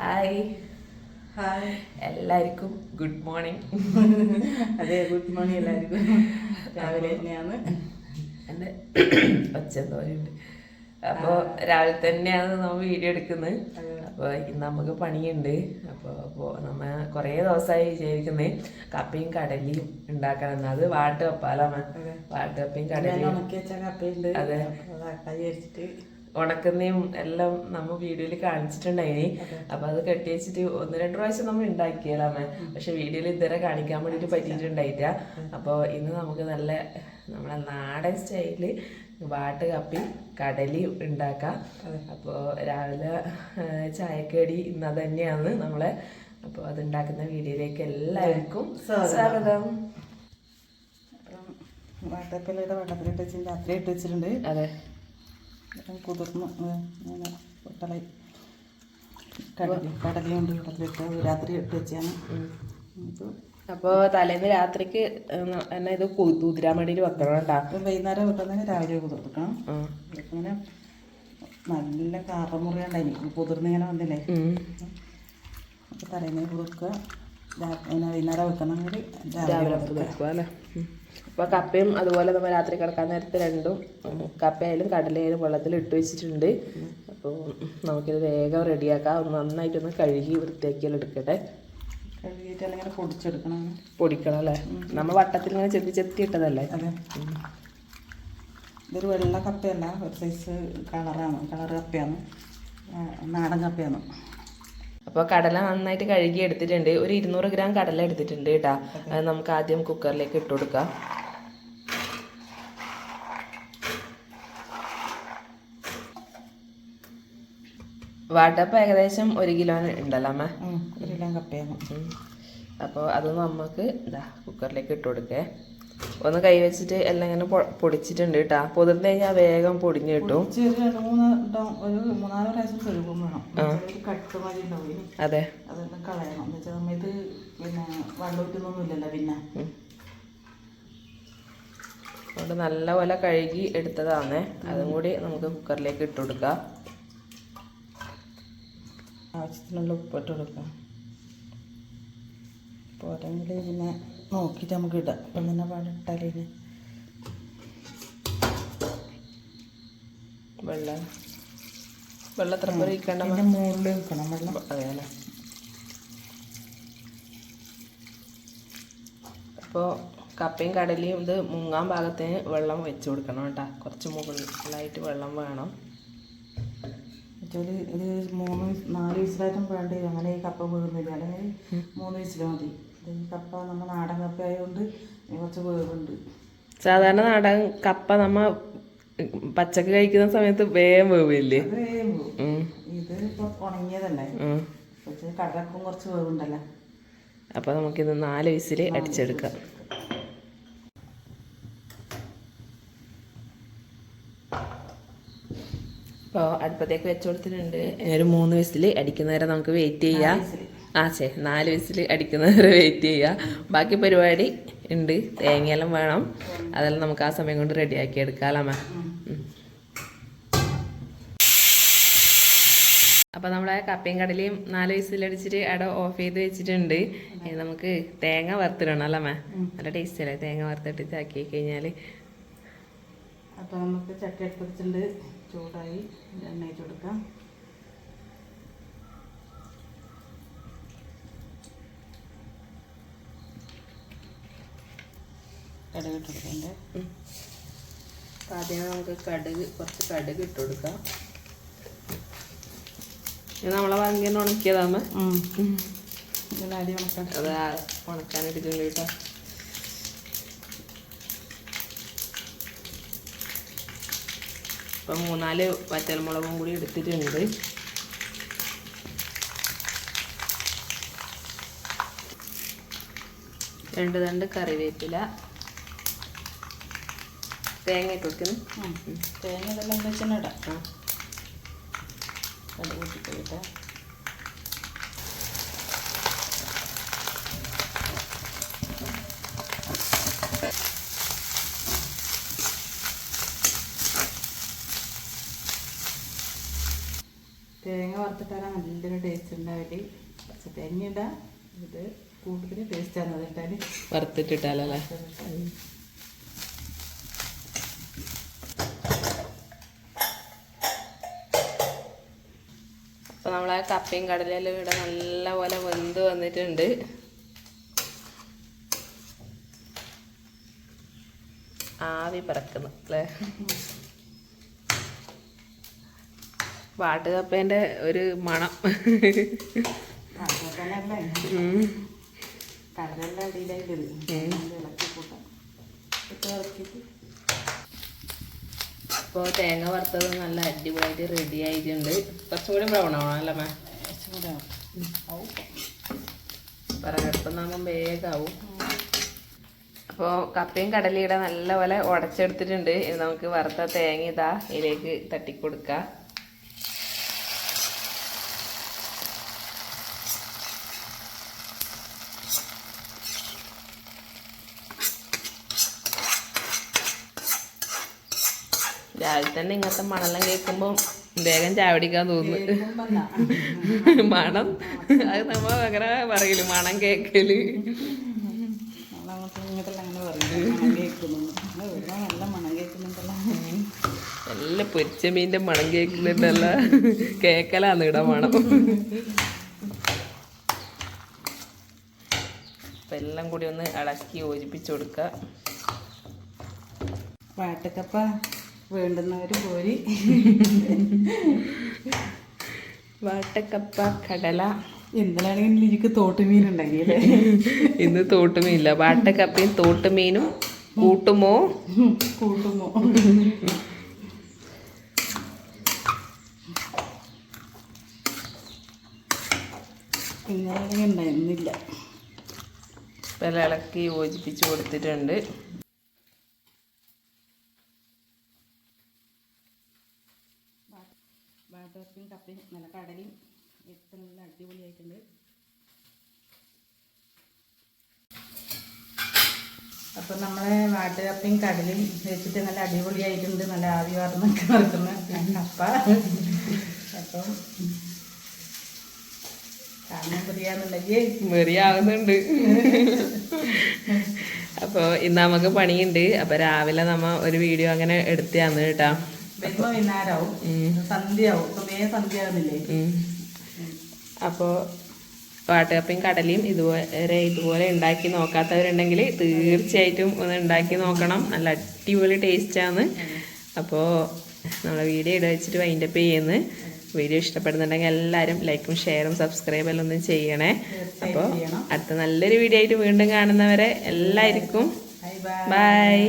Hi hi എല്ലാവർക്കും good morning അതെ good morning എല്ലാവർക്കും. രാവിലെ തന്നെയാണ്. എന്റെ ഒച്ച എന്തോരുണ്ട് അപ്പോൾ രാവിലെ തന്നെയാണ് നമ്മൾ വീഡിയോ എടുക്കുന്നത്. അപ്പോൾ ഇന്ന് നമുക്ക് പണിയുണ്ട്. അപ്പോൾ അപ്പോൾ നമ്മ കുറേ ദിവസമായി വിചാരിക്കുന്നത് കപ്പയും കടലയും ഉണ്ടാക്കണം അത് വാട്ട് കപ്പാലാണ് വാട്ട് കപ്പയും കടലയും. അതെ. കൈ ഉണക്കുന്നയും എല്ലാം നമ്മ വീഡിയോയിൽ കാണിച്ചിട്ടുണ്ടായിനി. അപ്പൊ അത് കെട്ടി വെച്ചിട്ട് ഒന്ന് രണ്ട് പ്രാവശ്യം നമ്മൾ ഉണ്ടാക്കിയലാമേ പക്ഷെ വീഡിയോയിൽ ഇതുവരെ കാണിക്കാൻ വേണ്ടിട്ട് പറ്റിയിട്ടുണ്ടായിട്ട അപ്പോൾ ഇന്ന് നമുക്ക് നല്ല നമ്മളെ നാടൻ സ്റ്റൈലിൽ വാട്ട് കപ്പി കടലി ഉണ്ടാക്കാം. അപ്പോൾ രാവിലെ ചായക്കടി ഇന്ന് തന്നെയാണ് നമ്മളെ അപ്പോൾ അത് ഉണ്ടാക്കുന്ന വീഡിയോയിലേക്ക് എല്ലാവർക്കും സ്വാഗതം. വാട്ടപ്പലയുടെ വെള്ളത്തിലിട്ട് വെച്ച് രാത്രി ഇട്ട് വെച്ചിട്ടുണ്ട്. അതെ. കുതിർന്ന് ഇങ്ങനെ പൊട്ടലായി കടലി കടലയുണ്ട് കടലിട്ട് രാത്രി ഇട്ട് വെച്ചാണ്. അപ്പോൾ തലേന്ന് രാത്രിക്ക് എന്നാ ഇത് കുതിരാൻ വേണ്ടിയിട്ട് വെക്കണം കേട്ടാ ഇപ്പം വൈകുന്നേരം വെക്കുന്നതിന് രാവിലെ കുതിർക്കണം. അങ്ങനെ നല്ല കാറമുറി കുതിർന്ന് ഇങ്ങനെ വന്നില്ലേ? അപ്പൊ അപ്പോൾ തലേന്ന് കുതിർക്കുക. വൈകുന്നേരം വെക്കണമെങ്കിൽ രാവിലെ രാവിലെ വെക്കുക അല്ലേ? അപ്പോൾ കപ്പയും അതുപോലെ നമ്മൾ രാത്രി കിടക്കാൻ നേരത്തെ രണ്ടും കപ്പയായാലും കടലയായാലും വെള്ളത്തിൽ ഇട്ട് വെച്ചിട്ടുണ്ട്. അപ്പോൾ നമുക്കിത് വേഗം റെഡിയാക്കാം. ഒന്ന് നന്നായിട്ടൊന്ന് കഴുകി വൃത്തിയാക്കിയാൽ എടുക്കട്ടെ. കഴുകിയിട്ട് അല്ലെങ്കിൽ പൊടിച്ചെടുക്കണം. പൊടിക്കണം അല്ലേ? നമ്മൾ വട്ടത്തിൽ ഇങ്ങനെ ചെത്തി ചെത്തി ഇട്ടതല്ലേ? അതെ. ഇതൊരു വെള്ള കപ്പയല്ല ഒരു സൈസ് കളറാണ് കളർ കപ്പയാണ്. നാടൻ കപ്പയാണ്. അപ്പോൾ കടല നന്നായിട്ട് കഴുകി എടുത്തിട്ടുണ്ട്. ഒരു ഇരുന്നൂറ് ഗ്രാം കടല എടുത്തിട്ടുണ്ട് കേട്ടാ. അത് നമുക്ക് ആദ്യം കുക്കറിലേക്ക് ഇട്ട് കൊടുക്കാം. വാട്ടപ്പ് ഏകദേശം ഒരു കിലോ ഉണ്ടല്ലോ അമ്മ? ഒരു കിലോ കപ്പയാണ് അപ്പോൾ അത് നമുക്ക് ഇതാ കുക്കറിലേക്ക് ഇട്ട് കൊടുക്കേ. ഒന്ന് കൈ വെച്ചിട്ട് എല്ലാം ഇങ്ങനെ പൊടിച്ചിട്ടുണ്ട് കേട്ടാ. പൊതിർന്ന് കഴിഞ്ഞാൽ വേഗം പൊടിഞ്ഞു കിട്ടും. അതെ. അതുകൊണ്ട് നല്ലപോലെ കഴുകി എടുത്തതാണ് അതും കൂടി നമുക്ക് കുക്കറിലേക്ക് ഇട്ട് കൊടുക്കാം. ആവശ്യത്തിനുള്ള ഉപ്പിട്ട് കൊടുക്കാം. പോരെങ്കിൽ പിന്നെ നോക്കിയിട്ട് നമുക്ക് ഇടാം. അപ്പം തന്നെ പാടിട്ടാലേ ഇനി. വെള്ളം. വെള്ളം എത്ര പേര് അതിന്റെ മുകളിൽ വെക്കണം വെള്ളം. അതെയല്ലേ അപ്പോൾ കപ്പയും കടലയും ഇത് മുങ്ങാൻ ഭാഗത്തേന് വെള്ളം വെച്ച് കൊടുക്കണം കേട്ടോ. കുറച്ച് മുകളിലായിട്ട് വെള്ളം വേണം. ഇത് മൂന്ന് നാല് വിസിലായിട്ടും വേണ്ടി അങ്ങനെ ഈ കപ്പ വീഴുന്നില്ല. അല്ലെങ്കിൽ മൂന്ന് വിസിൽ മതി. ഈ കപ്പ നമ്മൾ നാടൻ കപ്പ ആയതുകൊണ്ട് കുറച്ച് വേവുണ്ട്. സാധാരണ നാടൻ കപ്പ നമ്മ പച്ചക്ക് കഴിക്കുന്ന സമയത്ത് വേഗം വേവില്ലേ? ഇത് ഇപ്പൊ ഉണങ്ങിയതല്ലേ? കടലക്കും കുറച്ച് വേവുണ്ടല്ലോ. അപ്പൊ നമുക്കിത് നാല് വിസിൽ അടിച്ചെടുക്കാം. അപ്പോൾ അടുപ്പത്തേക്ക് വെച്ച് കൊടുത്തിട്ടുണ്ട് ഒരു മൂന്ന് വിസിൽ അടിക്കുന്നവരെ നമുക്ക് വെയിറ്റ് ചെയ്യാം. ആ ചെ നാല് വിസിൽ അടിക്കുന്നവരെ വെയിറ്റ് ചെയ്യുക ബാക്കി പരിപാടി ഉണ്ട് തേങ്ങയെല്ലാം വേണം. അതെല്ലാം നമുക്ക് ആ സമയം കൊണ്ട് റെഡിയാക്കി എടുക്കാമല്ലോ അപ്പോൾ നമ്മളെ കപ്പയും കടലയും നാല് വിസിലടിച്ചിട്ട് അവിടെ ഓഫ് ചെയ്ത് വെച്ചിട്ടുണ്ട്. നമുക്ക് തേങ്ങ വറുത്തിടണം അല്ലേ മേ നല്ല ടേസ്റ്റ് അല്ലേ? തേങ്ങ വറുത്തിട്ട് ആക്കി കഴിഞ്ഞാൽ അപ്പോൾ നമുക്ക് ചട്ടി എടുത്തിട്ടുണ്ട് ചൂടായി. എണ്ണ കൊടുക്കാം. കടുക് ഇട്ട് കൊടുക്കണ്ടേ ആദ്യം നമുക്ക് കടുക് കുറച്ച് കടുക് ഇട്ട് കൊടുക്കാം. നമ്മളെ വാങ്ങിയ ഉണക്കിയതാണ് അത് ഉണക്കാനിട്ടിട്ടുണ്ട് കേട്ടോ. ഇപ്പം മൂന്നാൽ വറ്റൽമുളകും കൂടി എടുത്തിട്ടുണ്ട്. രണ്ട് തണ്ട് കറിവേപ്പില. തേങ്ങ ഇട്ട് വെക്കുന്നു തേങ്ങ ഇതെല്ലാം എന്താ വെച്ചാൽ ഇടാം ആ കടുക് കൂട്ടിക്കഴിട്ടെ തേങ്ങ വറുത്ത് വറുത്തിട്ടാണ് നല്ലൊരു ടേസ്റ്റ് ഉണ്ടാവില്ല പച്ച തേങ്ങ ഇടാം. ഇത് കൂടുതൽ ടേസ്റ്റാണ് അതിട്ടാൽ വറുത്തിട്ടിട്ടാലല്ലേ? കപ്പയും കടലയിലും ഇവിടെ നല്ല പോലെ വെന്ത് വന്നിട്ടുണ്ട്. ആവി പറക്കുന്നു അല്ലേ? വാട്ടുകപ്പേന്റെ ഒരു മണം. ഇപ്പോൾ തേങ്ങ വറുത്തത് നല്ല അടിപൊളിയായിട്ട് റെഡി ആയിട്ടുണ്ട്. കുറച്ചും കൂടി ബ്രൗൺ ആവണം അല്ലേ മേ നമ്മൾ വേഗമാവും അപ്പോൾ കപ്പയും കടലയുടെ നല്ലപോലെ ഉടച്ചെടുത്തിട്ടുണ്ട്. ഇത് നമുക്ക് വറുത്ത തേങ്ങ ഇതാ ഇതിലേക്ക് തട്ടിക്കൊടുക്ക. രാവിലെ തന്നെ ഇങ്ങനത്തെ മണലം കേൾക്കുമ്പോൾ വേഗം ചാവടിക്കാൻ തോന്നുന്നു. മണം. അത് നമ്മ അങ്ങനെ പറയില്ല മണം കേക്കൽ. നല്ല പൊരിച്ച മീന്റെ മണം കേൾക്കുന്നുണ്ടല്ല കേക്കലാന്ന് ഇട മണം. അപ്പം എല്ലാം കൂടി ഒന്ന് ഇളക്കി യോജിപ്പിച്ച് കൊടുക്കുക വാട്ടക്കപ്പ. വേണ്ടുന്നവർ പോരി. വാട്ടക്കപ്പ കടല. എന്തിനാണെങ്കിലും എനിക്ക് തോട്ടുമീൻ ഇന്ന് തോട്ടുമീനില്ല. വാട്ടക്കപ്പയും തോട്ടുമീനും കൂട്ടുമോ? കൂട്ടുമോ? ഇങ്ങനെയാണെങ്കിൽ ഉണ്ടായിരുന്നില്ല. ഇപ്പം ഇളക്കി യോജിപ്പിച്ച് കൊടുത്തിട്ടുണ്ട്. വാട്ടക്കപ്പയും കപ്പയും നല്ല കടലയും ഇട്ട് നല്ല അടിപൊളിയായിട്ടുണ്ട്. അപ്പം നമ്മളെ വാട്ടുകപ്പയും കടലും വെച്ചിട്ട് നല്ല അടിപൊളിയായിട്ടുണ്ട്. നല്ല ആവി വാർന്നൊക്കെ നടക്കുന്ന കപ്പ. അപ്പം കാണാൻ പറയാന്നുണ്ടെങ്കിൽ വെറിയാവുന്നുണ്ട് അപ്പോൾ ഇന്ന് നമുക്ക് പണിയുണ്ട്. അപ്പോൾ രാവിലെ നമ്മ ഒരു വീഡിയോ അങ്ങനെ എടുത്താന്ന് കേട്ടാ. വരുമ്പോ വൈകുന്നേരമാവും സന്ധ്യയാവും. സമയം സന്ധ്യ ആവുന്നില്ലേ അപ്പോൾ വാട്ടുകപ്പയും കടലയും ഇതുപോലെ ഇതുപോലെ ഉണ്ടാക്കി നോക്കാത്തവരുണ്ടെങ്കിൽ തീർച്ചയായിട്ടും ഒന്ന് ഉണ്ടാക്കി നോക്കണം. നല്ല അടിപൊളി ടേസ്റ്റാണ്. അപ്പോ നമ്മളെ വീഡിയോ ഇട വെച്ചിട്ട് വൈൻഡപ്പ് ചെയ്യുന്നു. വീഡിയോ ഇഷ്ടപ്പെടുന്നുണ്ടെങ്കിൽ എല്ലാവരും ലൈക്കും ഷെയറും സബ്സ്ക്രൈബ് ഒന്നും ഒന്ന് ചെയ്യണേ. അപ്പോൾ അടുത്ത നല്ലൊരു വീഡിയോ ആയിട്ട് വീണ്ടും കാണുന്നവരെ എല്ലാവർക്കും ബൈ